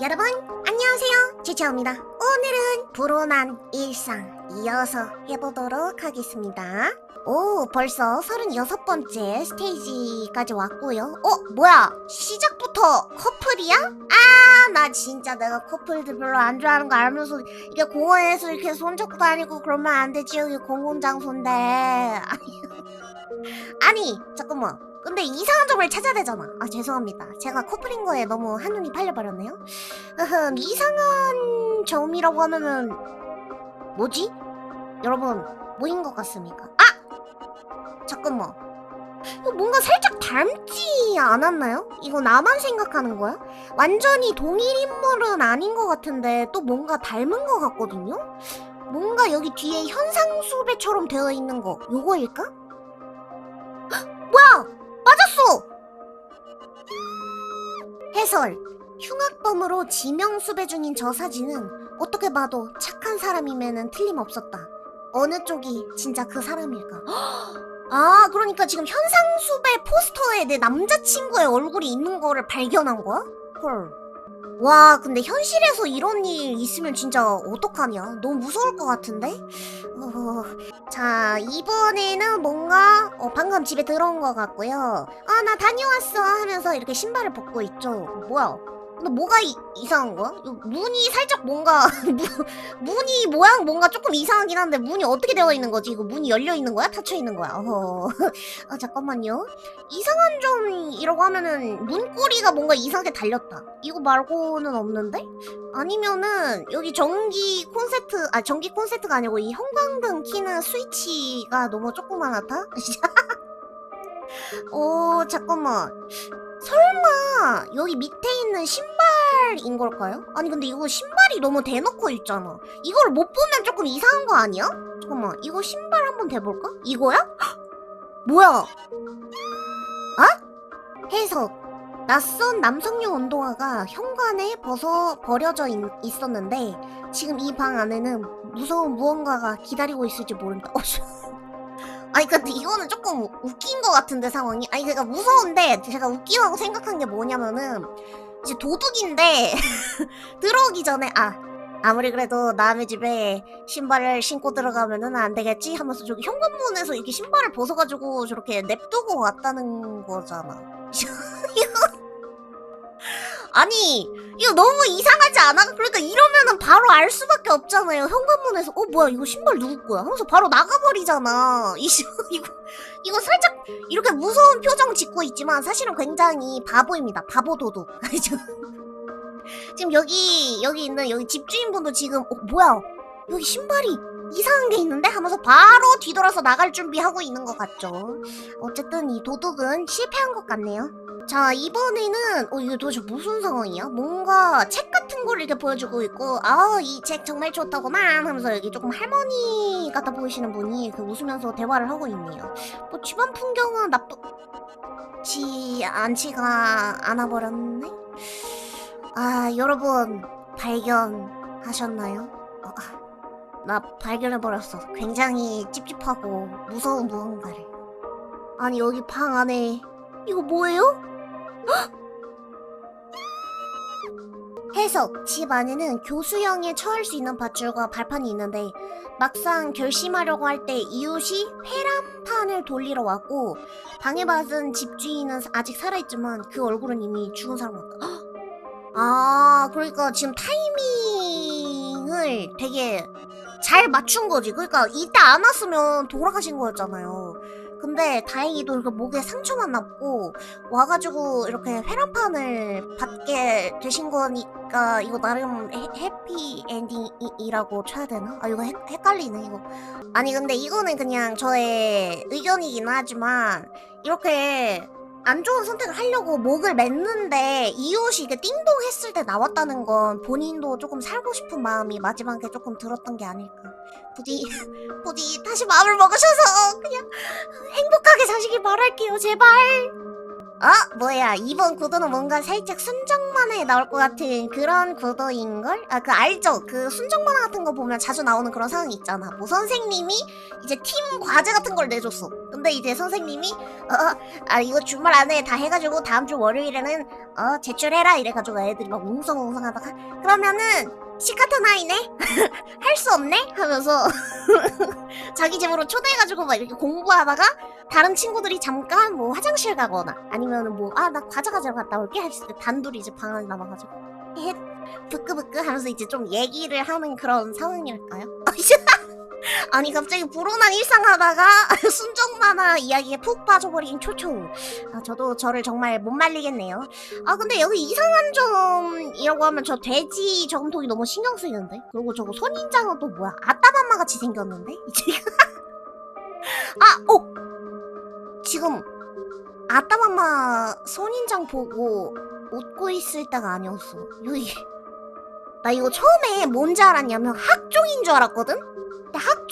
여러분 안녕하세요. 제채입니다. 오늘은 불온한 일상 이어서 해보도록 하겠습니다. 오 벌써 36번째 스테이지까지 왔고요. 어 뭐야? 시작부터 커플이야? 아 나 진짜 내가 커플들 별로 안 좋아하는 거 알면서 이게 공원에서 이렇게 손잡고 다니고 그러면 안 되지 여기 공공장소인데. 아니 잠깐만 근데 이상한 점을 찾아야 되잖아 아 죄송합니다 제가 커플인 거에 너무 한눈이 팔려버렸네요 으흠, 이상한 점이라고 하면은 뭐지? 여러분 뭐인 것 같습니까? 아! 잠깐만 뭔가 살짝 닮지 않았나요? 이거 나만 생각하는 거야? 완전히 동일 인물은 아닌 것 같은데 또 뭔가 닮은 것 같거든요? 뭔가 여기 뒤에 현상수배처럼 되어 있는 거 요거일까? 해설 흉악범으로 지명수배 중인 저 사진은 어떻게 봐도 착한 사람임에는 틀림없었다. 어느 쪽이 진짜 그 사람일까? 아, 그러니까 지금 현상수배 포스터에 내 남자친구의 얼굴이 있는 거를 발견한 거야? 헐. 와, 근데 현실에서 이런 일 있으면 진짜 어떡하냐? 너무 무서울 것 같은데? 어, 자, 이번에는 뭔가, 어, 방금 집에 들어온 것 같고요. 아, 나 다녀왔어 하면서 이렇게 신발을 벗고 있죠. 뭐야? 근데 뭐가 이, 이상한 거야? 문이 살짝 뭔가 무- 문이 모양 뭔가 조금 이상하긴 한데 문이 어떻게 되어 있는 거지? 이거 문이 열려 있는 거야? 닫혀 있는 거야? 어허. 아 잠깐만요. 이상한 점 이라고 하면은 문고리가 뭔가 이상하게 달렸다. 이거 말고는 없는데? 아니면은 여기 전기 콘센트 아 전기 콘센트가 아니고 이 형광등 키는 스위치가 너무 조그만하다? 어 잠깐만. 설마 여기 밑에 있는 신발인 걸까요? 아니 근데 이거 신발이 너무 대놓고 있잖아. 이걸 못 보면 조금 이상한 거 아니야? 잠깐만 이거 신발 한번 대볼까? 이거야? 헉! 뭐야? 아? 해석 낯선 남성용 운동화가 현관에 벗어 버려져 있, 있었는데 지금 이 방 안에는 무서운 무언가가 기다리고 있을지 모른다. 어, 씨. 아니 근데 이거는 조금 웃긴 것 같은데 상황이? 아니 그러니까 무서운데 제가 웃기다고 생각한 게 뭐냐면은 이제 도둑인데 들어오기 전에 아 아무리 그래도 남의 집에 신발을 신고 들어가면은 안 되겠지? 하면서 저기 현관문에서 이렇게 신발을 벗어가지고 저렇게 냅두고 왔다는 거잖아. 이거 아니 이거 너무 이상하지 않아? 그러니까 이러면은 바로 알 수밖에 없잖아요 현관문에서. 어 뭐야 이거 신발 누구 거야? 하면서 바로 나가버리잖아. 이 시- 이거 이거 살짝 이렇게 무서운 표정 짓고 있지만 사실은 굉장히 바보입니다. 바보 도둑? 지금 여기 여기 있는 여기 집주인분도 지금 어 뭐야? 여기 신발이 이상한 게 있는데? 하면서 바로 뒤돌아서 나갈 준비하고 있는 것 같죠. 어쨌든 이 도둑은 실패한 것 같네요 자 이번에는 어 이거 도대체 무슨 상황이야? 뭔가 책 같은 걸 이렇게 보여주고 있고 아 이 책 정말 좋다고만 하면서 여기 조금 할머니 같아 보이시는 분이 그 웃으면서 대화를 하고 있네요 뭐 집안 풍경은 나쁘지 않지가 않아 버렸네 아 여러분 발견하셨나요? 어, 아, 나 발견해버렸어 굉장히 찝찝하고 무서운 무언가를 아니 여기 방 안에 이거 뭐예요? 해석. 집 안에는 교수형에 처할 수 있는 밧줄과 발판이 있는데 막상 결심하려고 할 때 이웃이 회란판을 돌리러 왔고 방해받은 집주인은 아직 살아있지만 그 얼굴은 이미 죽은 사람 같다 헉! 아 그러니까 지금 타이밍을 되게 잘 맞춘 거지. 그러니까 이때 안 왔으면 돌아가신 거였잖아요 근데 다행히도 이렇게 목에 상처만 났고 와가지고 이렇게 회란판을 받게 되신 거니까 이거 나름 해, 해피 엔딩이라고 쳐야 되나? 아 이거 헷, 헷갈리네 이거 아니 근데 이거는 그냥 저의 의견이긴 하지만 이렇게 안 좋은 선택을 하려고 목을 맸는데 이웃이 이게 띵동 했을 때 나왔다는 건 본인도 조금 살고 싶은 마음이 마지막에 조금 들었던 게 아닐까. 부디 부디 다시 마음을 먹으셔서 그냥 행복하게 사시길 바랄게요 제발 어? 뭐야 이번 구도는 뭔가 살짝 순정 만화에 나올 것 같은 그런 구도인걸? 아 그 알죠? 그 순정 만화 같은 거 보면 자주 나오는 그런 상황이 있잖아 뭐 선생님이 이제 팀 과제 같은 걸 내줬어 근데 이제 선생님이 어, 아 이거 주말 안에 다 해가지고 다음 주 월요일에는 어 제출해라 이래가지고 애들이 막 웅성웅성하다가 그러면은 시 같은 아이네? 할 수 없네? 하면서 자기 집으로 초대해가지고 막 이렇게 공부하다가 다른 친구들이 잠깐 뭐 화장실 가거나 아니면은 뭐 아 나 과자 가지러 갔다 올게 했을 때 단둘이 이제 방 안에 남아가지고 헷 부끄부끄 하면서 이제 좀 얘기를 하는 그런 상황이랄까요? 아니 갑자기 불온한 일상하다가 순정 만화 이야기에 푹 빠져버린 초초 아, 저도 저를 정말 못 말리겠네요 아 근데 여기 이상한 점이라고 하면 저 돼지 저금통이 너무 신경 쓰이는데 그리고 저거 손인장은 또 뭐야 아따맘마 같이 생겼는데 아! 어! 지금 아따맘마 손인장 보고 웃고 있을 때가 아니었어 여기 나 이거 처음에 뭔지 알았냐면 학종인 줄 알았거든?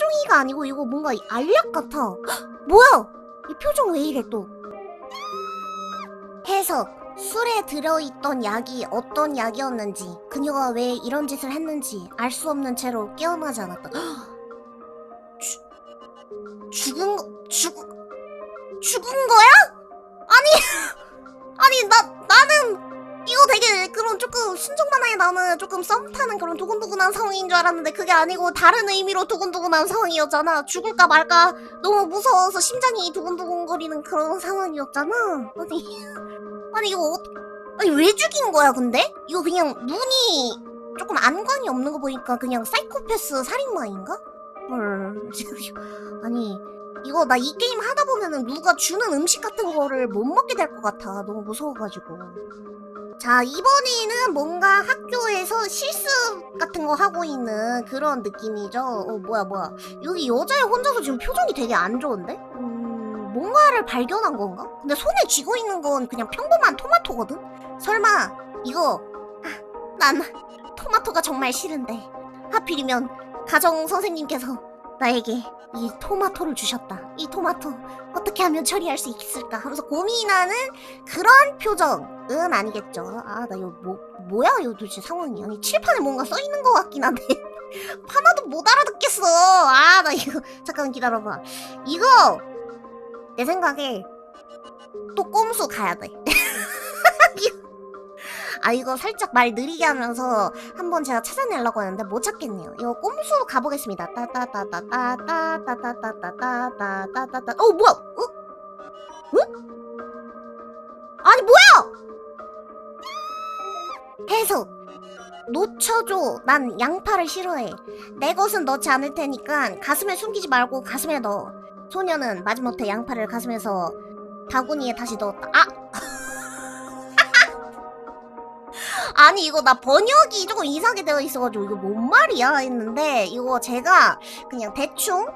학종이가 아니고 이거 뭔가 알약 같아. 헉, 뭐야? 이 표정 왜 이래 또? 해석. 술에 들어있던 약이 어떤 약이었는지 그녀가 왜 이런 짓을 했는지 알 수 없는 채로 깨어나지 않았다. 헉, 죽 죽은 거 죽 죽은 거야? 아니 아니 나 나는 이거 되게 그런 조금 순정 만화에 나오는 조금 썸 타는 그런 두근두근한 상황인 줄 알았는데 그게 아니고 다른 의미로 두근두근한 상황이었잖아 죽을까 말까 너무 무서워서 심장이 두근두근거리는 그런 상황이었잖아 아니 아니 이거 어, 아니 왜 죽인 거야 근데 이거 그냥 눈이 조금 안광이 없는 거 보니까 그냥 사이코패스 살인마인가? 헐 아니 이거 나 이 게임 하다 보면은 누가 주는 음식 같은 거를 못 먹게 될 것 같아. 너무 무서워가지고. 자, 이번에는 뭔가 학교에서 실습 같은 거 하고 있는 그런 느낌이죠. 어, 뭐야, 뭐야. 여기 여자애 혼자서 지금 표정이 되게 안 좋은데? 음, 뭔가를 발견한 건가? 근데 손에 쥐고 있는 건 그냥 평범한 토마토거든? 설마, 이거, 아, 난 토마토가 정말 싫은데. 하필이면 가정 선생님께서 나에게 이 토마토를 주셨다. 이 토마토 어떻게 하면 처리할 수 있을까 하면서 고민하는 그런 표정은 아니겠죠. 아, 나 이거 뭐, 뭐야, 이거 도대체 상황이. 아니, 칠판에 뭔가 써 있는 것 같긴 한데. 하나도 못 알아듣겠어. 아, 나 이거, 잠깐 기다려봐. 이거, 내 생각에, 또 꼼수 가야 돼. 아, 이거 살짝 말 느리게 하면서 한번 제가 찾아내려고 하는데 못 찾겠네요. 이거 꼼수 가보겠습니다. 따따따따따따따따따따따따따따따. 어, 뭐야? 어? 응? 아니, 뭐야? 해석. 놓쳐줘. 난 양파를 싫어해. 내 것은 넣지 않을 테니까 가슴에 숨기지 말고 가슴에 넣어. 소녀는 마지못해 양파를 가슴에서 바구니에 다시 넣었다. 아! 아니 이거 나 번역이 조금 이상하게 되어 있어가지고 이거 뭔 말이야 했는데 이거 제가 그냥 대충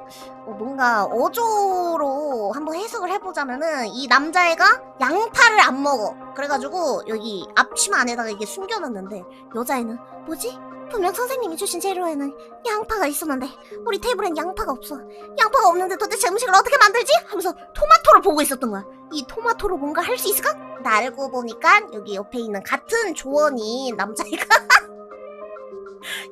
어, 뭔가 어조로 한번 해석을 해보자면은 이 남자애가 양파를 안 먹어 그래가지고 여기 앞치마 안에다가 이게 숨겨놨는데 여자애는 뭐지? 분명 선생님이 주신 재료에는 양파가 있었는데 우리 테이블엔 양파가 없어 양파가 없는데 도대체 음식을 어떻게 만들지? 하면서 토마토를 보고 있었던 거야 이 토마토로 뭔가 할 수 있을까? 나 알고 보니까 여기 옆에 있는 같은 조원인 남자애가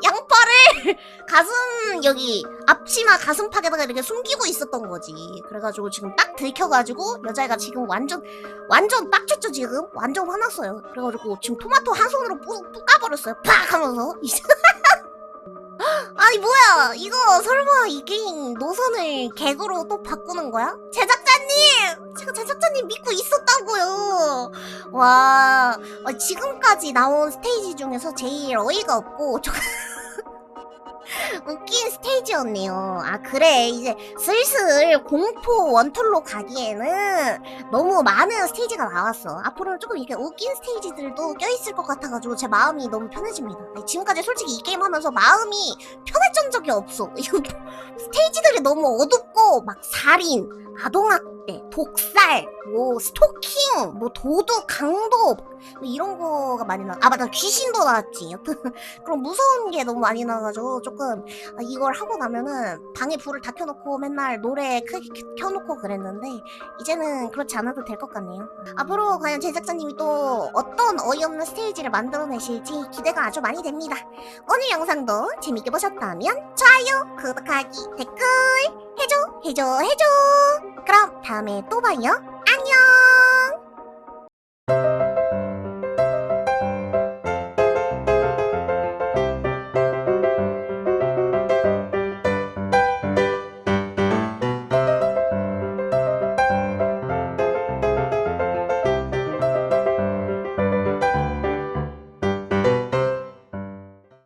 양파를 가슴 여기 앞치마 가슴팍에다가 이렇게 숨기고 있었던 거지. 그래가지고 지금 딱 들켜가지고 여자애가 지금 완전 완전 빡쳤죠 지금. 완전 화났어요. 그래가지고 지금 토마토 한 손으로 뿌, 뿌 까버렸어요. 팍 하면서 이제 아니 뭐야 이거 설마 이 게임 노선을 개그로 또 바꾸는 거야? 제작자님! 제가 제작자님 믿고 있었다고요 와 어, 지금까지 나온 스테이지 중에서 제일 어이가 없고 좀 웃긴 스테이지였네요. 아 그래. 이제 슬슬 공포 원툴로 가기에는 너무 많은 스테이지가 나왔어. 앞으로는 조금 이렇게 웃긴 스테이지들도 껴있을 것 같아가지고 제 마음이 너무 편해집니다. 지금까지 솔직히 이 게임 하면서 마음이 편해진 적이 없어. 이거 스테이지들이 너무 어둡고 막 살인 아동학대, 독살, 뭐 스토킹, 뭐 도둑, 강도 뭐 이런 거가 많이 나. 아 맞다 귀신도 나왔지. 그런 무서운 게 너무 많이 나가지고 조금 아, 이걸 하고 나면은 방에 불을 다 켜놓고 맨날 노래 크게 켜- 켜놓고 그랬는데 이제는 그렇지 않아도 될 것 같네요. 앞으로 과연 제작자님이 또 어떤 어이없는 스테이지를 만들어내실지 기대가 아주 많이 됩니다. 오늘 영상도 재밌게 보셨다면 좋아요, 구독하기, 댓글 해줘, 해줘, 해줘. 그럼 다음에 또 봐요.